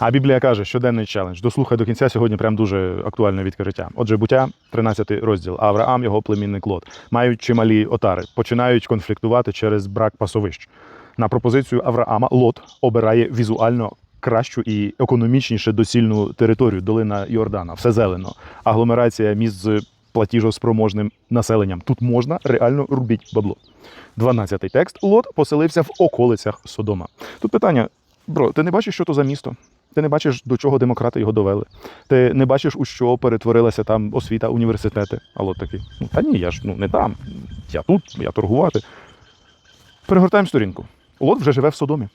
А Біблія каже, щоденний челендж. Дослухай до кінця сьогодні прям дуже актуальне відкриття. Отже, буття, 13 розділ. Авраам, його племінник Лот, мають чималі отари, починають конфліктувати через брак пасовищ. На пропозицію Авраама Лот обирає візуально кращу і економічніше доцільну територію долина Йордана, все зелено, агломерація міст з платіжоспроможним населенням. Тут можна реально рубіть бабло. 12 текст. Лот поселився в околицях Содома. Тут питання: бро, ти не бачиш, що то за місто? Ти не бачиш, до чого демократи його довели. Ти не бачиш, у що перетворилася там освіта, університети. А такий. Ну та ні, я ж ну не там. Я тут, я торгувати. Перегортаємо сторінку. Лот вже живе в Содомі.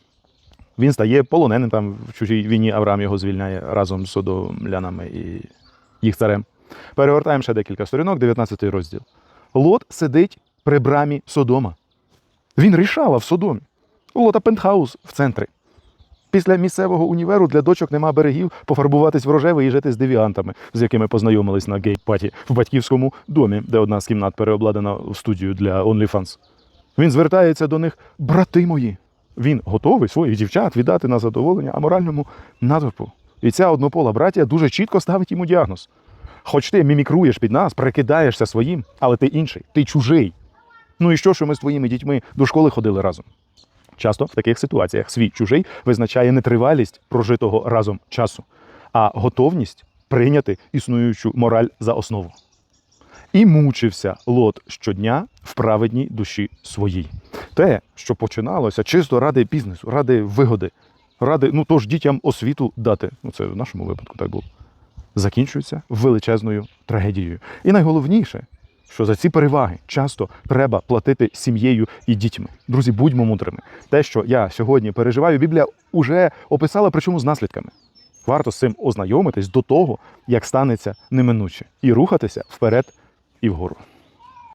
Він стає полоненим там в чужій війні. Авраам його звільняє разом з содомлянами і їх царем. Перегортаємо ще декілька сторінок, 19 розділ. Лот сидить при брамі Содома. Він рішала в Содомі. У Лота пентхаус в центрі. Після місцевого універу для дочок нема берегів пофарбуватись в рожевий і жити з девіантами, з якими познайомились на гей-паті в батьківському домі, де одна з кімнат переобладнана в студію для OnlyFans. Він звертається до них, брати мої. Він готовий своїх дівчат віддати на задоволення аморальному натовпу. І ця однопола братія дуже чітко ставить йому діагноз. Хоч ти мімікруєш під нас, прикидаєшся своїм, але ти інший, ти чужий. Ну і що, що ми з твоїми дітьми до школи ходили разом? Часто в таких ситуаціях свій чужий визначає не тривалість прожитого разом часу, а готовність прийняти існуючу мораль за основу. І мучився Лот щодня в праведній душі своїй. Те, що починалося чисто ради бізнесу, ради вигоди, ради, ну тож дітям освіту дати. Ну це в нашому випадку так було. Закінчується величезною трагедією. І найголовніше, що за ці переваги часто треба платити сім'єю і дітьми. Друзі, будьмо мудрими. Те, що я сьогодні переживаю, Біблія уже описала, причому з наслідками. Варто з цим ознайомитись до того, як станеться неминуче, і рухатися вперед і вгору.